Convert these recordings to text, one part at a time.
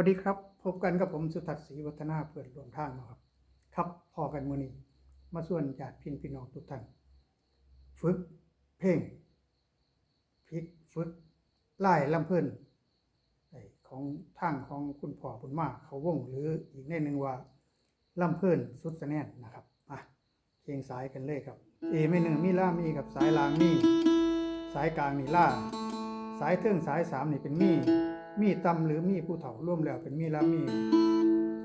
วัสดีครับ พบกันกับผมสุทัศน์ศรีวัฒนาเพื่อนรวมทางนะครับ ครับพอกันมือนี้ มาส่วนญาติพี่พี่น้องทุกท่านฝึก เพลงพิกฝึกไล่ลำเพิ่นไอ้ของทางของคุณพ่อบุญมาเขาวงหรืออีกแน่หนึ่งว่าลำเพิ่นสุดแน่นนะครับอะเคียงสายกันเลยครับเอไม่หนึ่งมีล่ามีกับสายลางมีสายกลางนี่ล่า สายเทิงสายสามนี่เป็นมี มีตำหรือมีผู้เฒ่าร่วมแล้วเป็นมีแล้วมี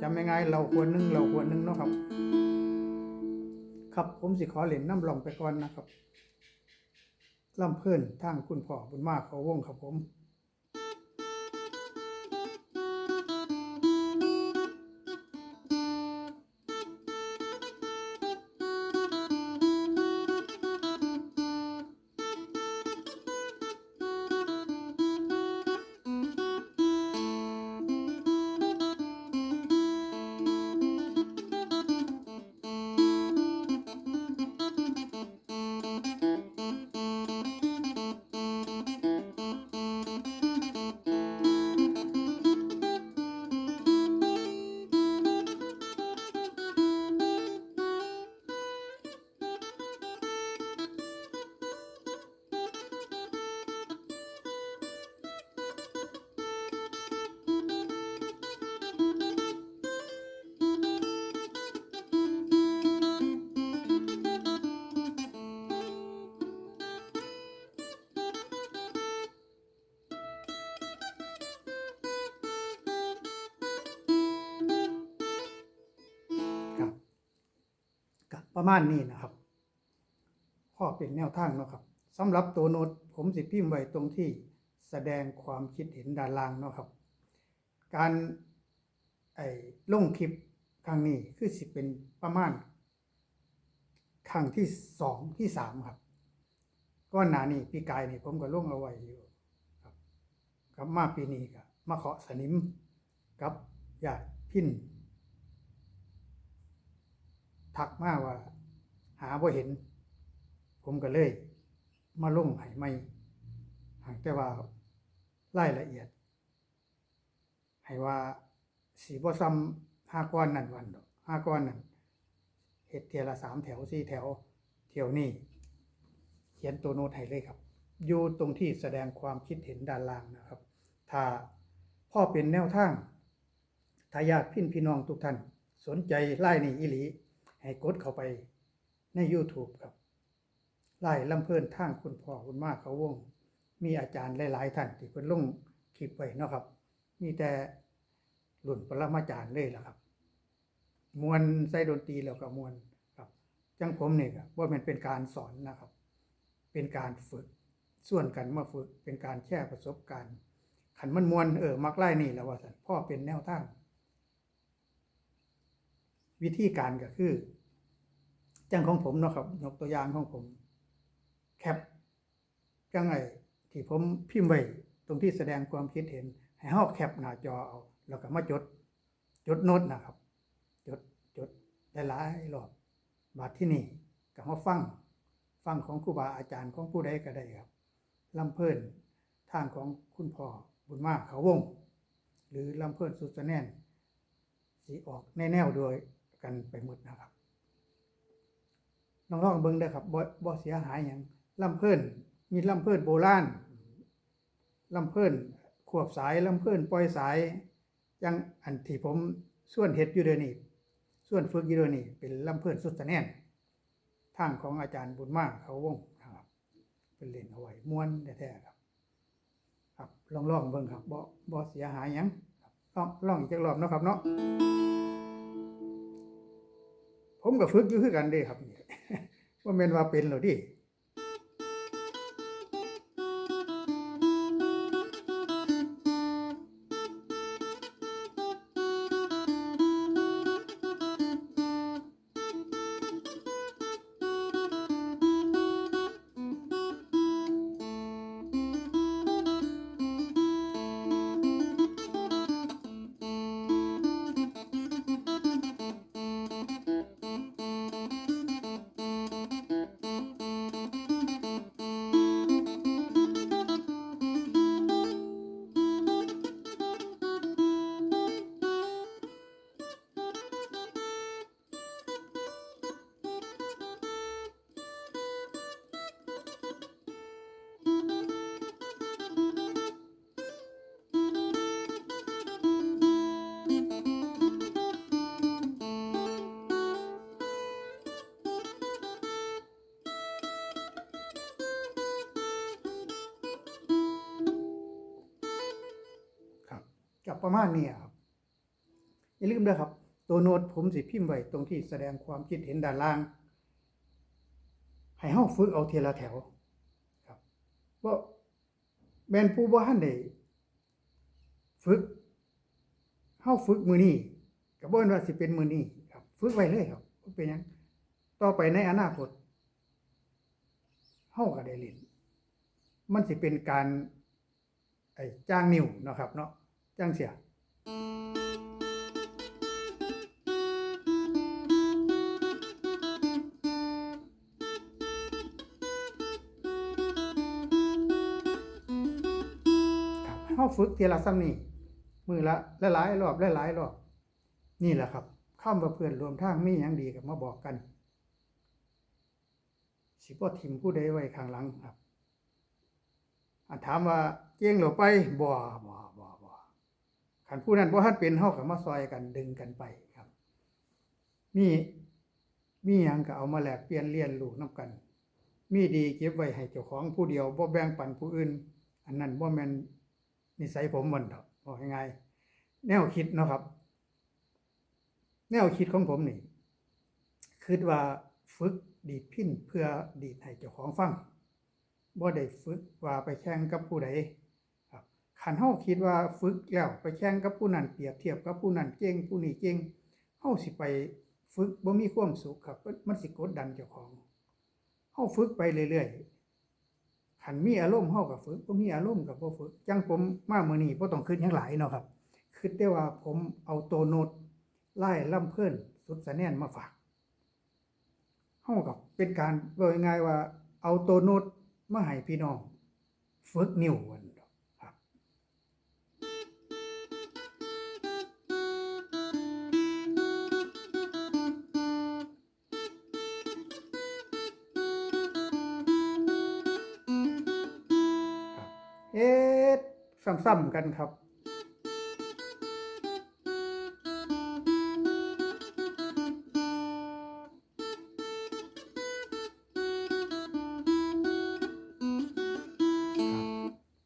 จำยังไงเราควรหนึ่งเราควรหนึ่งเนาะครับ ครับผมสิขอเล่นน้ำลองไปก่อนนะครับลำเพิ่นทางคุณพ่อบุญมากเขาวงครับผม ประมาณนี้นะครับ ข้อเป็นแนวทางเนาะครับสำหรับตัวโน้ตผมสิพิมพ์ไว้ตรงที่แสดงความคิดเห็นด้านล่างเนาะครับ การไอ้ลงคลิปครั้งนี้คือสิเป็นประมาณครั้งที่สองที่สามครับก้อนหนานี่ปีกายนี่ผมก็ลงเอาไว้อยู่ครับกับมาปีนี้ก็มาเคาะสนิมกับญาติพิน ทักมาว่า หาบ่เห็น ผมก็เลย มาลงให้ไม่หากแต่ว่ารายละเอียด ให้ว่าสีบ่ซ้ำห้าก้อนนั่นวันดอกห้าก้อนนั่นเฮ็ดเทียละสามแถวสี่แถวเที่ยวนี้เขียนตัวโน้ตให้เลยครับ อยู่ตรงที่แสดงความคิดเห็นด้านล่างนะครับ ถ้าพ่อเป็นแนวทางทายาทพี่พี่น้องทุกท่าน สนใจไล่นี่อีหลี ให้กดเข้าไปใน YouTube ครับไล่ลำเพิ่นทางคุณพ่อคุณมาเขาวง มีอาจารย์หลาย ๆ ท่านที่เพิ่นลงคลิปไว้เนาะครับ มีแต่หลุ่นปรมาจารย์เลยล่ะครับ มวนใส่ดนตรีแล้วก็มวนครับ จังผมเนี่ก็ว่ามันเป็นการสอนนะครับ เป็นการฝึกส่วนกันมาฝึกเป็นการแชร์ประสบการณ์ขันมันมวนเออมักไล่นี่แล้วว่าสันพ่อเป็นแนวทาง วิธีการก็คือจังของผมเนาะครับ ยกตัวอย่างของผม แคปจังไงที่ผมพิมพ์ไว้ตรงที่แสดงความคิดเห็น ให้เฮาแคปหน้าจอเอา แล้วก็มาจด จดโน้ตนะครับ จดจดหลายรอบบาดที่นี่ก็มาฟังฟังของครูบาอาจารย์ของผู้ใดก็ได้ครับลำเพลินทางของคุณพ่อบุญมากเขาวง หรือลำเพลินสุดสะแน่นสีออกในแนวโดย กันไปหมดนะครับน้องๆเบิ่งได้ครับบ่บ่เสียหายหยังลำเพิ่นมีลำเพิ่นโบราณลำเพิ่นขวบสายลำเพิ่นปล่อยสายจังอันที่ผมส่วนเฮ็ดอยู่เดี๋ยวนี้ส่วนฝึกอยู่เดี๋ยวนี้เป็นลำเพิ่นสุดสะแน่นทางของอาจารย์บุญมากเขาวงนะครับเป็นเล่นเอาไว้ม่วนแท้ๆครับ ครับลองลองๆเบิ่งครับบ่บ่เสียหายหยังลองลองอีกจักรอบเนาะครับเนาะ ผมก็ฝึกอยู่คือกันเด้ครับว่าแม่นว่าเป็นหรอดิ ประมาณนี้ครับอย่าลืมนะครับ ตัวโน้ตผมสิพิมพ์ไว้ตรงที่แสดงความคิดเห็นด้านล่าง ให้เฮาฝึกเอาเทีละแถวครับว่าแมนผู้บ่ทันได้ฝึกเฮาฝึกมือนี้ก็บ่แม่นว่าสิเป็นมือนี้ครับฝึกไว้เลยครับเป็นหยังต่อไปในอนาคตเฮาก็ได้เล่นมันสิเป็นการไอ้จ้างนิวนะครับเนาะ จ้างเสียครับเฮาฝึกเทีละซ้ำนี่มือละหลายรอบหลายรอบนี่แหละครับคำว่าเพื่อนรวมทางมีหยังดีก็มาบอกกัน สิบ่ทิมผู้ใดไว้ข้างหลังครับอันถามว่าเก่งหรือไปบ่บ่ บ่บ่คันผู้นั้นบ่ทันเป็นเฮาก็มาซอยกันดึงกันไปครับ มีมีหยังก็เอามาแลกเปลี่ยนเรียนรู้นํกัน มีดีเก็บไว้ให้เจ้าของผู้เดียวบ่แบ่งปันผู้อื่น อันนั้นบ่แม่นนิสัยผมมันดอกบอกง่ายๆแนวคิดเนาะครับ แนวคิดของผมนี่คิดว่าฝึกดีดพินเพื่อดีดให้เจ้าของฟังบ่ได้ฝึกว่าไปแข่งกับผู้ใด ครันเฮาคิดว่าฝึกแล้วไปแข่งกับผู้นั้นเปรียบเทียบกับผู้นั้นเก่งผู้นี้เก่งเฮาสิไปฝึกบ่มีความสุขครับ มันสิกดดันเจ้าของเฮาฝึกไปเรื่อยๆขันมีอารมณ์เฮาก็ฝึกบ่มีอารมณ์ก็บ่ฝึกจังผมมามื้อนี้บ่ต้องคิดหยังหลายเนาะครับคิดแต่ว่าผมเอาโตโนดไล่ล่ำเพิ่นสุดสะแนนมาฝากเฮากับเป็นการว่าง่ายว่าเอาโตโนดมาให้พี่น้องฝึกนิ้ว ซ้ำๆกันครับ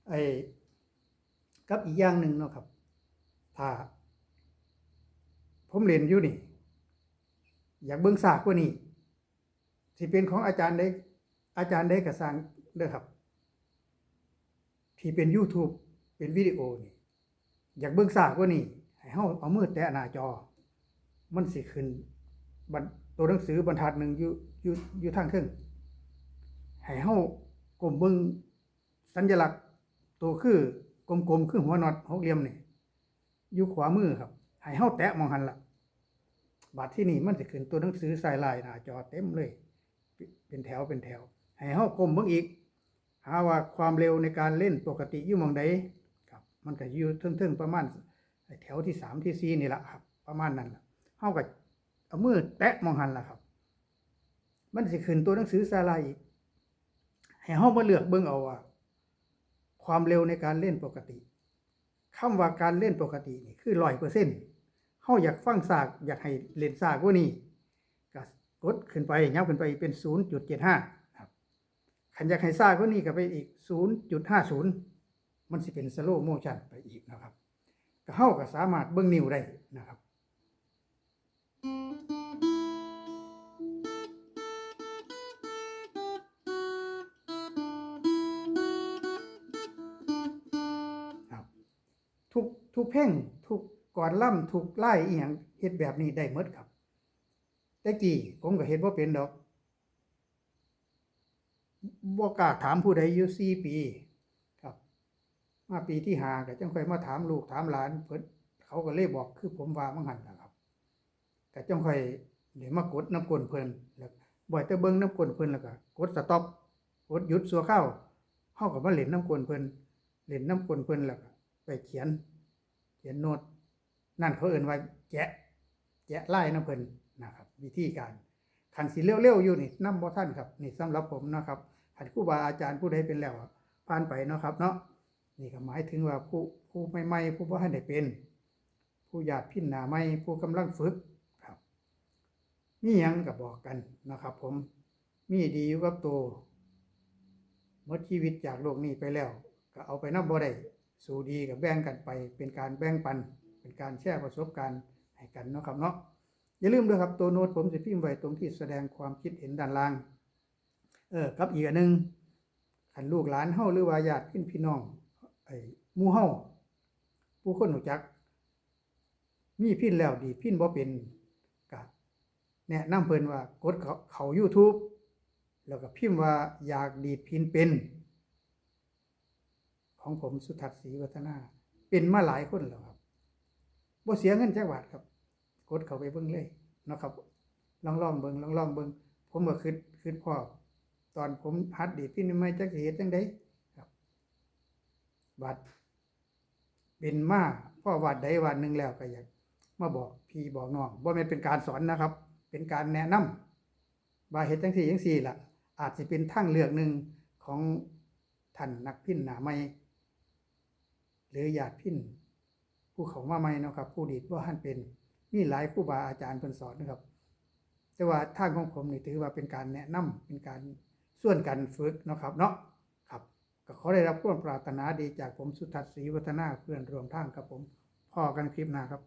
ไอ้กับอีกอย่างหนึ่งเนาะครับถ้าผมเรียนอยู่นี่ อยากเบิ่งสากว่านี้สิเป็นของอาจารย์ได้อาจารย์ได้กระสร้างเด้อครับ ที่เป็น YouTube เป็นวิดีโอนี่ อยากเบิ่งสากว่านี้ให้เฮาเอามือแตะหน้าจอ มันสิขึ้นบันตัวหนังสือบรรทัดหนึ่งอยู่อยู่อยู่ทางเทิงให้เฮากลมเบิ่งสัญลักษณ์ตัวคือกลมๆคือหัวน็อตหกเหลี่ยมนี่อยู่ขวามือครับให้เฮาแตะมองหันละบาดที่นี่มันสิขึ้นตัวหนังสือสายลายหน้าจอเต็มเลย เป็นแถวเป็นแถวให้เฮากลมเบิ่งอีกหาว่าความเร็วในการเล่นปกติอยู่มองใด มันก็อยู่เทิงๆประมาณแถวที่สามที่สี่นี่แหละครับ ประมาณนั้นล่ะเฮาก็เอามือแตะมองหันล่ะครับ มันสิขึ้นตัวหนังสือสาลาอีกให้เฮามาเลือกเบิ่งเอาว่า ความเร็วในการเล่นปกติคำว่าการเล่นปกตินี่คือร้อยเปอร์เซ็นต์เฮาอยากฟังซากอยากให้เล่นซากว่านี้ก็กดขึ้นไปยับขึ้นไปเป็น0.75ครับคันอยากให้ซากกว่านี้ก็ไปอีก0.50 มันสิเป็นสโลโมชันไปอีกนะครับก็เฮาก็สามารถเบิ่งนิ้วได้นะครับทุกทุกเพ่งทุกก่อนล่ำทุกไล่อีหยังเฮ็ดแบบนี้ได้หมดครับแต่กี้ผมก็เฮ็ดบ่เป็นดอกบ่กล้าถามผู้ใดอยู่สี่ปี มาปีที่ห้าก็จังค่อยมาถามลูกถามหลานเพิ่นเขาก็เลยบอกคือผมว่ามั่งหันล่ะครับก็จังค่อยเดี๋ยวมากดน้ำกลนเพิ่นแล้วบ่อยแต่เบิ่งน้ำกลนเพิ่นแล้วก็กดสต็อปกดหยุดสัวเข้าเฮาก็มาเล่นน้ำกลนเพิ่นเล่นน้ำกลนเพิ่นแล้วก็ไปเขียน เขียนโน้ตนั่นเขาเอ่นว่าแกะแกะไล่น้ำเพิ่นนะครับ วิธีการขันสิเร็วๆอยู่นี่น้ำบ่ท่านครับนี่สำหรับผมนะครับขันครูบาอาจารย์ผู้ใดเป็นแล้วอะผ่านไปเนาะครับเนาะ นี่ก็หมายถึงว่าผู้ผู้ใหม่ๆผู้บ่ทันได้เป็น ผู้ญาติพินหน้าใหม่ผู้กำลังฝึกครับมีหยังก็บอกกันนะครับ ผมมีดีอยู่กับตัวหมดชีวิตจากโลกนี้ไปแล้ว ก็เอาไปนับบ่ได้สู่ดีกับแบ่งกันไป เป็นการแบ่งปัน เป็นการแชร์ประสบการณ์ให้กันเนาะครับเนาะอย่าลืมด้วยครับตัวโน้ตผมจะพิมพ์ไว้ตรงที่แสดงความคิดเห็นด้านล่าง เออกับอีกอันหนึงคันลูกหลานเฮาหรือว่าญาติพี่น้อง ไอ้มู่เฮาผู้คนรู้จัก มีพินแล้วดีพินบ่เป็นก็แนะนำเพิ่นว่ากดเขาเขา YouTube แล้วก็พิมพ์ว่าอยากดีดพินเป็น ของผมสุทัศน์ศรีวัฒนา เป็นมาหลายคนแล้วครับบ่เสียเงินจักบาทครับ กดเขาไปเบิ่งเลยนะครับลองลองเบิ่งลองลองเบิ่งผมก็คิดคิดพอตอนผมหัดดีดพินใหม่จักสิเฮ็ดจังได ครับบัดเป็นมาพ่อวาดใดวาดหนึ่งแล้วก็อยากมาบอกพี่บอกน้องบ่แม่นเป็นการสอนนะครับ เป็นการแนะนำว่าเฮ็ดจังซี่จังซี่ล่ะ อาจสิเป็นทางเลือกหนึ่งของท่านนักพินหนาใหม่หรือญาติพินผู้เขามาใหม่นะครับ ผู้ดีดว่าท่านเป็นมีหลายครูบาอาจารย์เพิ่นสอนนะครับ แต่ว่าทางของผมนี่ถือว่าเป็นการแนะนำเป็นการส่วนกันฝึกนะครับเนาะ ก็ขอได้รับความปรารถนาดีจากผมสุทัศน์ศรีวัฒนาเพื่อนรวมทางครับผมพอกันคลิปหน้าครับ